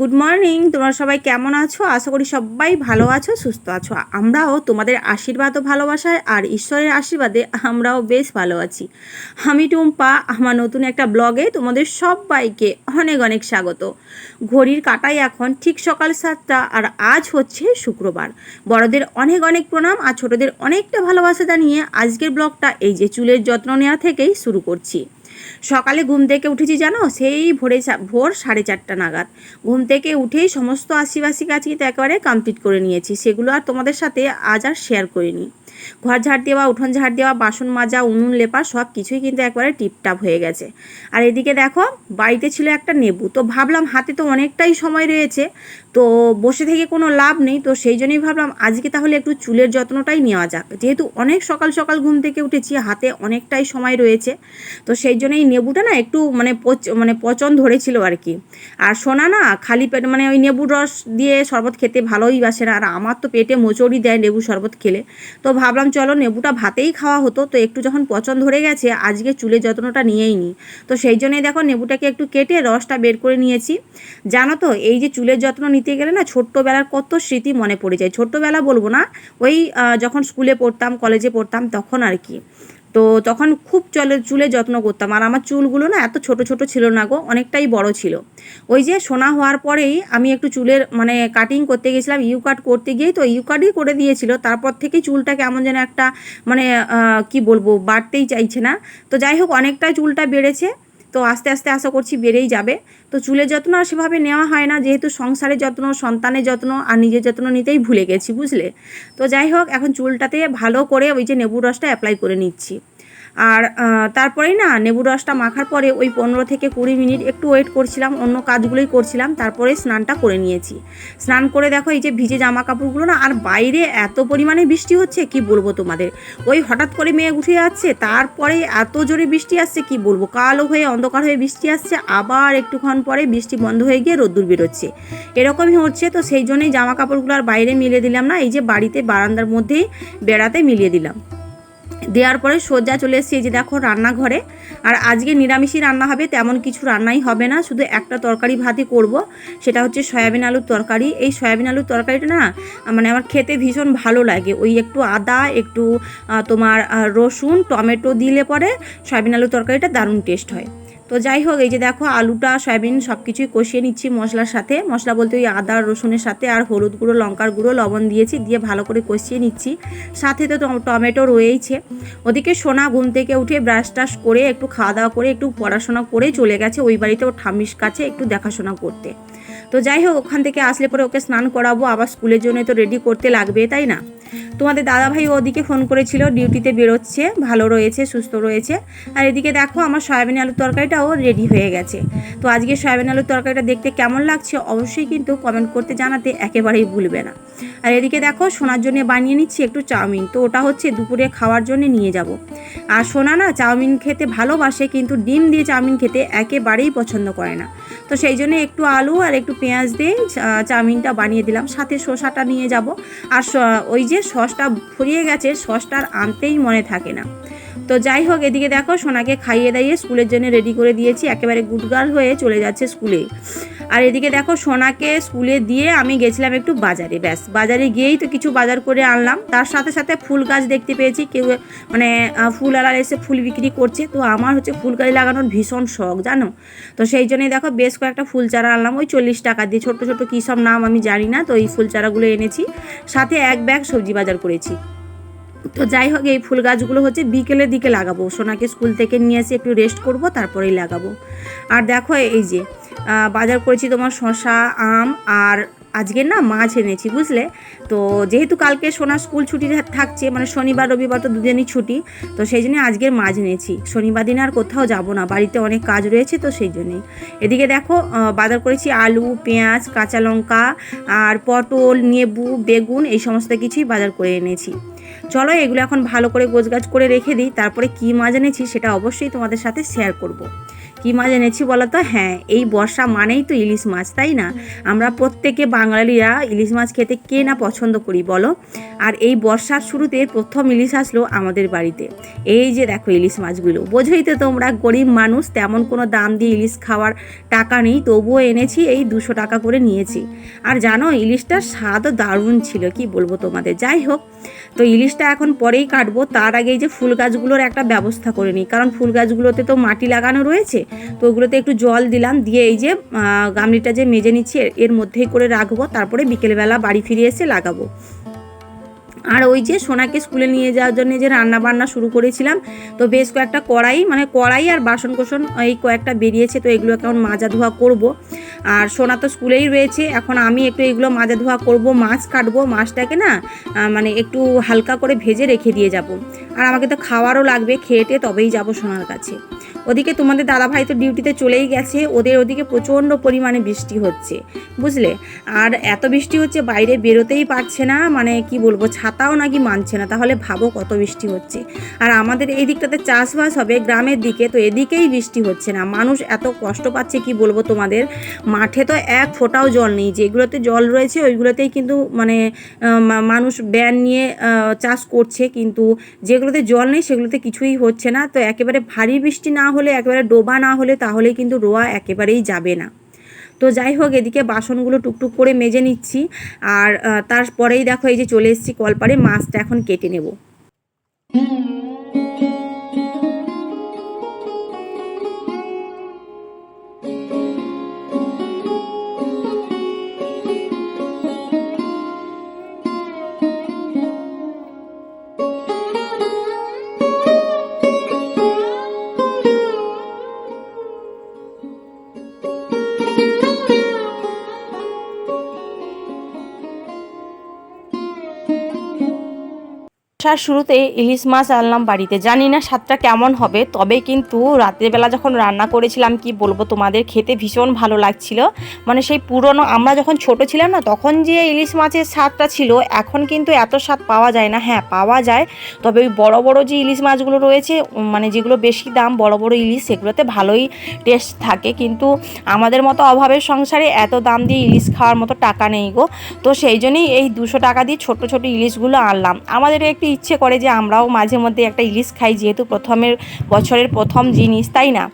Good morning তোমরা সবাই কেমন আছো? আশা করি সবাই ভালো আছো, সুস্থ আছো। আমরাও তোমাদের আশীর্বাদ ও ভালোবাসায় আর ঈশ্বরের আশীর্বাদে আমরাও বেশ ভালো আছি। আমি টুম্পা, আমার নতুন একটা ব্লগে তোমাদের সবাইকে অনেক অনেক স্বাগত। ঘড়ির কাটাই এখন ঠিক সকাল সাতটা আর আজ হচ্ছে শুক্রবার। বড়দের অনেক অনেক প্রণাম আর ছোটদের অনেকটা ভালোবাসা জানিয়ে আজকের ব্লগটা এই যে চুলের যত্ন নেওয়া থেকেই শুরু করছি। সকালে ঘুম থেকে উঠেছি জানো? সেই ভোরে ভোর সাড়ে চারটা নাগাদ। ঘুম থেকে উঠেই সমস্ত আশিবাসী কাজ কিন্তু একেবারে কমপ্লিট করে নিয়েছি। সেগুলো আর তোমাদের সাথে আজ আর শেয়ার করিনি। ঘর ঝাড় দেওয়া, উঠোন ঝাড় দেওয়া, বাসন মাজা, উনুন লেপা, সব কিছুই কিন্তু একবারে টিপটাপ হয়ে গেছে। আর এদিকে দেখো, বাড়িতে ছিল একটা নেবু। তো ভাবলাম হাতে তো অনেকটাই সময় রয়েছে, তো বসে থেকে কোনো লাভ নেই। তো সেই জন্যই ভাবলাম আজকে তাহলে একটু চুলের যত্নটাই নেওয়া যাক। যেহেতু অনেক সকাল সকাল ঘুম থেকে উঠেছি, হাতে অনেকটাই সময় রয়েছে। তো সেই জন্য এই নেবুটা না একটু মানে পচ- মানে পচন ধরেছিল আর কি। আর সোনা না খালি পেট মানে ওই নেবুর রস দিয়ে শরবত খেতে ভালোই বাসে না। আর আমার তো পেটে মোচড়ই দেয় লেবু শরবত খেলে। তো ভাবলাম, চলো, নেবুটা ভাতেই খাওয়া হতো। তো একটু যখন পচন ধরে গেছে, আজকে চুলের যত্নটা নিয়েই নিই তো সেই জন্যই দেখো, নেবুটাকে একটু কেটে রসটা বের করে নিয়েছি। জানো তো, এই যে চুলের যত্ন নিতে গেলে না, ছোট্টবেলার কত স্মৃতি মনে পড়ে যায়। ছোট্টবেলা বলব না, ওই যখন স্কুলে পড়তাম, কলেজে পড়তাম, তখন আর কি। তো তখন খুব চলে, চুলে যত্ন করতাম। আর আমার চুলগুলো না এত ছোট ছোট ছিল না গো, অনেকটাই বড় ছিল। ওই যে সোনা হওয়ার পরেই আমি একটু চুলের মানে কাটিং করতে গেছিলাম ইউ কাট করতে গিয়েই তো ইউ কাটই করে দিয়েছিল। তারপর থেকেই চুলটা কেমন যেন একটা মানে কি বলব, বাড়তেই চাইছে না। তো যাই হোক, অনেকটাই চুলটা বেড়েছে। তো আস্তে আস্তে আশা করছি বেড়েই যাবে। তো চুলের যত্ন আর সেভাবে নেওয়া হয় না, যেহেতু সংসারের যত্ন, সন্তানের যত্ন আর নিজের যত্ন নিতেই ভুলে গেছি, বুঝলে? তো যাই হোক, এখন চুলটাতে ভালো করে ওই যে নেবুর রসটা অ্যাপ্লাই করে নিচ্ছি। আর তারপরেই না লেবু রসটা মাখার পরে ওই পনেরো থেকে কুড়ি মিনিট একটু ওয়েট করছিলাম, অন্য কাজগুলোই করছিলাম, তারপরে স্নানটা করে নিয়েছি। স্নান করে দেখো এই যে ভিজে জামা কাপড়গুলো না, আর বাইরে এত পরিমাণে বৃষ্টি হচ্ছে, কি বলব তোমাদের? ওই হঠাৎ করে মেয়ে উঠে যাচ্ছে, তারপরে এত জোরে বৃষ্টি আসছে, কি বলব? কালো হয়ে অন্ধকার হয়ে বৃষ্টি আসছে, আবার একটুক্ষণ পরে বৃষ্টি বন্ধ হয়ে গিয়ে রোদ্দুর বেরোচ্ছে। এরকমই হচ্ছে তো, সেই জন্যই জামা কাপড়গুলো আর বাইরে মিলিয়ে দিলাম না, এই যে বাড়িতে বারান্দার মধ্যেই বেড়াতে মিলিয়ে দিলাম। দেওয়ার পরে সোজা চলে এসেছি যে দেখো রান্নাঘরে। আর আজকে নিরামিষই রান্না হবে, তেমন কিছু রান্নাই হবে না, শুধু একটা তরকারি ভাতই করব। সেটা হচ্ছে সয়াবিন আলুর তরকারি। এই সয়াবিন আলুর তরকারিটা না মানে আমার খেতে ভীষণ ভালো লাগে। ওই একটু আদা, একটু তোমার রসুন, টমেটো দিলে পরে সয়াবিন আলুর তরকারিটা দারুণ টেস্ট হয়। তো যাই হোক, এই যে দেখো, আলুটা, সয়াবিন সব কিছুই কষিয়ে নিচ্ছি মশলার সাথে। মশলা বলতে ওই আদা, রসুনের সাথে আর হলুদ গুঁড়ো, লঙ্কার গুঁড়ো, লবণ দিয়েছি, দিয়ে ভালো করে কষিয়ে নিচ্ছি। সাথে তো টমেটো রয়েইছে। ওদিকে সোনা ঘুম থেকে উঠে ব্রাশ টাশ করে একটু খাওয়া দাওয়া করে একটু পড়াশোনা করে চলে গেছে ওই বাড়িতে ওর ঠাম্মির কাছে একটু দেখাশোনা করতে। তো যাই হোক, ওখান থেকে আসলে পরে ওকে স্নান করাবো, আবার স্কুলের জন্য তো রেডি করতে লাগবে, তাই না? তোমাদের দাদাভাই ওদিকে ফোন করেছিল, ডিউটিতে বেরোচ্ছে, ভালো রয়েছে, সুস্থ রয়েছে। আর এদিকে দেখো আমার সয়াবিন আলুর তরকারিটাও রেডি হয়ে গেছে। তো আজকে সয়াবিন আলুর তরকারিটা দেখতে কেমন লাগছে অবশ্যই কিন্তু কমেন্ট করতে জানাতে একেবারেই ভুলবে না। আর এদিকে দেখো সোনার জন্য বানিয়ে নিচ্ছি একটু চাউমিন। তো ওটা হচ্ছে দুপুরে খাওয়ার জন্য নিয়ে যাব। আর সোনা না চাউমিন খেতে ভালোবাসে কিন্তু ডিম দিয়ে চাউমিন খেতে একেবারেই পছন্দ করে না। তো সেই জন্য একটু আলু আর একটু পেঁয়াজ দিয়ে চাউমিনটা বানিয়ে দিলাম। সাথে শসাটা নিয়ে যাব। আর ওই যে সসটা ফুরিয়ে গেছে সসটা আর আনতেই মনে থাকে না। তো যাই হোক, এদিকে দেখো সোনাকে খাইয়ে দাইয়ে স্কুলের জন্য রেডি করে দিয়েছি। একেবারে গুডগার্ল হয়ে চলে যাচ্ছে স্কুলে। আর এদিকে দেখো সোনাকে স্কুলে দিয়ে আমি গেছিলাম একটু বাজারে, ব্যাস। বাজারে গিয়েই তো কিছু বাজার করে আনলাম। তার সাথে সাথে ফুল গাছ দেখতে পেয়েছি। কেউ মানে ফুল আলার এসে ফুল বিক্রি করছে। তো আমার হচ্ছে ফুল গাছ লাগানোর ভীষণ শখ, জানো? তো সেই জন্যই দেখো বেশ কয়েকটা ফুল চারা আনলাম। ওই চল্লিশ টাকা দিয়ে। ছোট্ট ছোট্ট কী সব নাম আমি জানি না। তো এই ফুল চারাগুলো এনেছি। সাথে এক ব্যাগ সবজি বাজার করেছি। তো যাই হোক, এই ফুল গাছগুলো হচ্ছে বিকেলের দিকে লাগাবো। সোনাকে স্কুল থেকে নিয়ে এসে একটু রেস্ট করব, তারপরেই লাগাবো। আর দেখো, এই যে বাজার করেছি তোমার শশা আম, আর আজকে না মাছ এনেছি, বুঝলে? তো যেহেতু কালকে সোনা স্কুল ছুটি থাকছে মানে শনিবার, রবিবার তো দুদিনই ছুটি, তো সেই জন্য আজকের মাছ এনেছি। শনিবার দিন আর কোথাও যাব না, বাড়িতে অনেক কাজ রয়েছে, তো সেই জন্যই। এদিকে দেখো বাজার করেছি আলু, পেঁয়াজ, কাঁচা লঙ্কা, আর পটল, নেবু, বেগুন, এই সমস্ত কিছুই বাজার করে এনেছি। চলো এগুলো এখন ভালো করে গোছগাছ করে রেখে দিই, তারপরে কী মাছ এনেছি সেটা অবশ্যই তোমাদের সাথে শেয়ার করব। কী মাছ এনেছি বলো তো হ্যাঁ এই বর্ষা মানেই তো ইলিশ মাছ, তাই না? আমরা প্রত্যেকে বাঙালিরা ইলিশ মাছ খেতে কে না পছন্দ করি বলো? আর এই বর্ষার শুরুতে প্রথম ইলিশ আসলো আমাদের বাড়িতে। এই যে দেখো ইলিশ মাছগুলো। বোঝোই তো তোমরা, গরিব মানুষ, তেমন কোনো দাম দিয়ে ইলিশ খাওয়ার টাকা নেই, তবুও এনেছি, এই দুশো টাকা করে নিয়েছি। আর জানো, ইলিশটার স্বাদও দারুণ ছিল, কি বলব তোমাদের? যাই হোক, তো ইলিশটা এখন পরেই কাটবো। তার আগে যে ফুল গাছগুলোর একটা ব্যবস্থা করে নিই। কারণ ফুল গাছগুলোতে তো মাটি লাগানো রয়েছে তো ওগুলোতে একটু জল দিলাম, দিয়ে এই যে গামলিটা যে মেজে নিচ্ছি, এর- মধ্যেই করে রাখব, তারপরে বিকেলবেলা বাড়ি ফিরে এসে লাগাবো। আর ওই যে সোনাকে স্কুলে নিয়ে যাওয়ার জন্য যে রান্না বান্না শুরু করেছিলাম, তো বেশ কয়েকটা কড়াই মানে কড়াই আর বাসন কোসন এই কয়েকটা বেরিয়েছে, তো এগুলো এখন মাজা ধোয়া করব। আর সোনা তো স্কুলেই রয়েছে, এখন আমি একটু এগুলো মাজা ধোয়া করব, মাছ কাটবো, মাছটাকে না মানে একটু হালকা করে ভেজে রেখে দিয়ে যাব। আর আমাকে তো খাওয়ারও লাগবে খেয়েটে তবেই যাব সোনার কাছে। ওদিকে তোমাদের দাদাভাই তো ডিউটিতে চলেই গেছে, ওদের ওদিকে প্রচণ্ড পরিমাণে বৃষ্টি হচ্ছে, বুঝলে? আর এত বৃষ্টি হচ্ছে বাইরে বেরোতেই পারছে না মানে কি বলব, ছাতাও নাকি মানছে না, তাহলে ভাবো কত বৃষ্টি হচ্ছে। আর আমাদের এই দিকটাতে চাষবাস হবে গ্রামের দিকে, তো এদিকেই বৃষ্টি হচ্ছে না। মানুষ এত কষ্ট পাচ্ছে কি বলব তোমাদের? মাঠে তো এক ফোঁটাও জল নেই, যেগুলোতে জল রয়েছে ওইগুলোতেই কিন্তু মানে মানুষ ব্যান নিয়ে চাষ করছে, কিন্তু যেগুলোতে জল নেই সেগুলোতে কিছুই হচ্ছে না, তো একেবারে ভারী বৃষ্টি না হলে, একেবারে ডোবা না হলে তাহলে কিন্তু রোয়া একেবারেই যাবে না। তো যাই হোক, এদিকে বাসনগুলো টুকটুক করে মেজে নিচ্ছি। আর তারপরেই দেখো, এই যে চলে এসেছি কলপারে মাছটা এখন কেটে নেব। বর্ষার শুরুতে ইলিশ মাছ আনলাম বাড়িতে। জানি না স্বাদটা কেমন হবে, তবে কিন্তু রাতের বেলা যখন রান্না করেছিলাম, কি বলব তোমাদের, খেতে ভীষণ ভালো লাগছিল। মানে সেই পুরনো, আমরা যখন ছোট ছিলাম না, তখন যে ইলিশ মাছের স্বাদটা ছিল, এখন কিন্তু এত স্বাদ পাওয়া যায় না। হ্যাঁ পাওয়া যায়, তবে ওই বড় বড় যে ইলিশ মাছগুলো রয়েছে মানে যেগুলো বেশি দাম, বড় বড় ইলিশ, সেগুলোতে ভালোই টেস্ট থাকে। কিন্তু আমাদের মতো অভাবের সংসারে এত দাম দিয়ে ইলিশ খাওয়ার মতো টাকা নেই গো। তো সেই জন্যই এই দুশো টাকা দিয়ে ছোট ছোট ইলিশগুলো আনলাম। আমাদের একটু ইচ্ছে করে যে আমরাও মাঝে মধ্যে একটা ইলিশ খাই, যেহেতু প্রথমের বছরের প্রথম জিনিস, তাই না?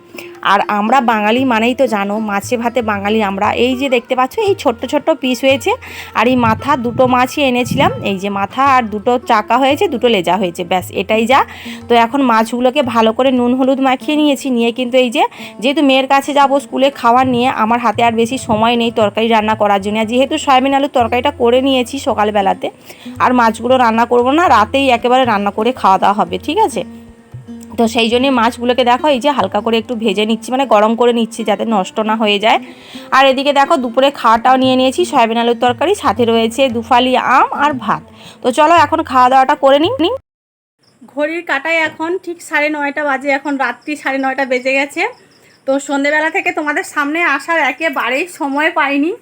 আর আমরা বাঙালি মানেই তো জানো, মাছে ভাতে বাঙালি আমরা। এই যে দেখতে পাচ্ছ, এই ছোট্ট ছোট্ট পিস হয়েছে। আর এই মাথা, দুটো মাছই এনেছিলাম। এই যে মাথা আর দুটো চাকা হয়েছে, দুটো লেজা হয়েছে, ব্যাস, এটাই যা। তো এখন মাছগুলোকে ভালো করে নুন হলুদ মাখিয়ে নিয়েছি, নিয়ে কিন্তু এই যে, যেহেতু মেয়ের কাছে যাব স্কুলে খাওয়ার নিয়ে, আমার হাতে আর বেশি সময় নেই তরকারি রান্না করার জন্য। যেহেতু সয়াবিন আলুর তরকারিটা করে নিয়েছি সকালবেলাতে, আর মাছগুলো রান্না করব না, রাতেই একেবারে রান্না করে খাওয়া দাওয়া হবে, ঠিক আছে? তো সেই জন্যে মাছগুলোকে দেখো, এই যে হালকা করে একটু ভেজে নিচ্ছি মানে গরম করে নিচ্ছি যাতে নষ্ট না হয়ে যায়। আর এদিকে দেখো, দুপুরে খাওয়াটাও নিয়ে নিয়েছি, সয়াবিন আলুর তরকারি, সাথে রয়েছে দুফালি আম আর ভাত। তো চলো এখন খাওয়া দাওয়াটা করে নিই। ঘড়ির কাটায় এখন ঠিক সাড়ে নয়টা বাজে, এখন রাত্রি সাড়ে নয়টা বেজে গেছে। তো সন্ধেবেলা থেকে তোমাদের সামনে আসার একেবারেই সময় পাইনি।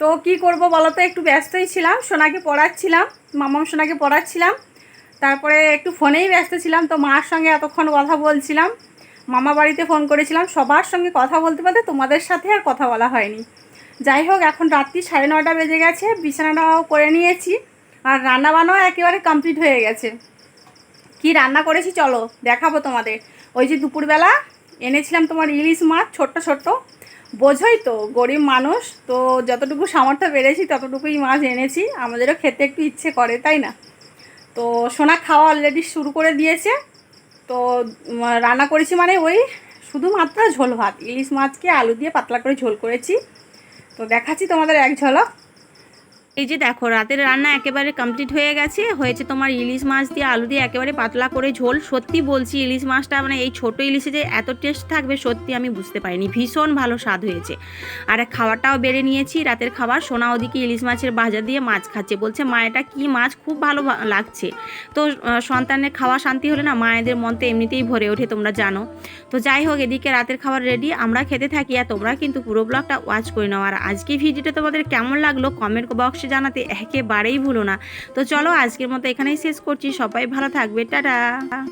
তো কি করব বলো তো, একটু ব্যস্তই ছিলাম, সোনাকে পড়াচ্ছিলাম মামাম সোনাকে পড়াচ্ছিলাম। তারপরে একটু ফোনেই ব্যস্ত ছিলাম, তো মার সঙ্গে এতক্ষণ কথা বলছিলাম। মামা বাড়িতে ফোন করেছিলাম, সবার সঙ্গে কথা বলতে বলতে তোমাদের সাথে আর কথা বলা হয়নি। যাই হোক, এখন রাত্রি সাড়ে নয়টা বেজে গেছে, বিছানাটাও করে নিয়েছি, আর রান্নাবান্নাও একেবারে কমপ্লিট হয়ে গেছে। কি রান্না করেছি চলো, দেখাবো তোমাদের। ওই যে দুপুরবেলা এনেছিলাম তোমার ইলিশ মাছ, ছোট্ট ছোট্ট। বোঝোই তো, গরিব মানুষ, তো যতটুকু সামর্থ্য বেড়েছি ততটুকুই মাছ এনেছি। আমাদেরও খেতে একটু ইচ্ছে করে, তাই না? তো সোনা খাওয়া অলরেডি শুরু করে দিয়েছে। তো রান্না করেছি মানে ওই শুধুমাত্র ঝোল ভাত। ইলিশ মাছকে আলু দিয়ে পাতলা করে ঝোল করেছি। তো দেখাচ্ছি তোমাদের এক ঝলক। এই যে দেখো, রাতের রান্না একেবারে কমপ্লিট হয়ে গেছে। হয়েছে তোমার ইলিশ মাছ দিয়ে আলু দিয়ে একেবারে পাতলা করে ঝোল। সত্যি বলছি, ইলিশ মাছটা মানে এই ছোট ইলিশে যে এত টেস্ট থাকবে, সত্যি আমি বুঝতে পারিনি। ভীষণ ভালো স্বাদ হয়েছে। আর খাবারটাও বেড়ে নিয়েছি। রাতের খাবার, সোনা ওদিকে ইলিশ মাছের ভাজা দিয়ে মাছ খাচ্ছে। বলছে, মা, এটা কী মাছ? খুব ভালো লাগছে। তো সন্তানের খাওয়া শান্তি হলে না মায়েদের মন তো এমনিতেই ভরে ওঠে, তোমরা জানো। তো যাই হোক, এদিকে রাতের খাবার রেডি আমরা খেতে থাকি আর তোমরা কিন্তু পুরো ব্লগটা ওয়াচ করে নাও। আর আজকে ভিডিওটা তোমাদের কেমন লাগল? কমেন্ট বক্সে জানাতে একেবারেই ভুলো না। তো চলো আজকের মতো এখানেই শেষ করছি। সবাই ভালো থাকবে। টাটা।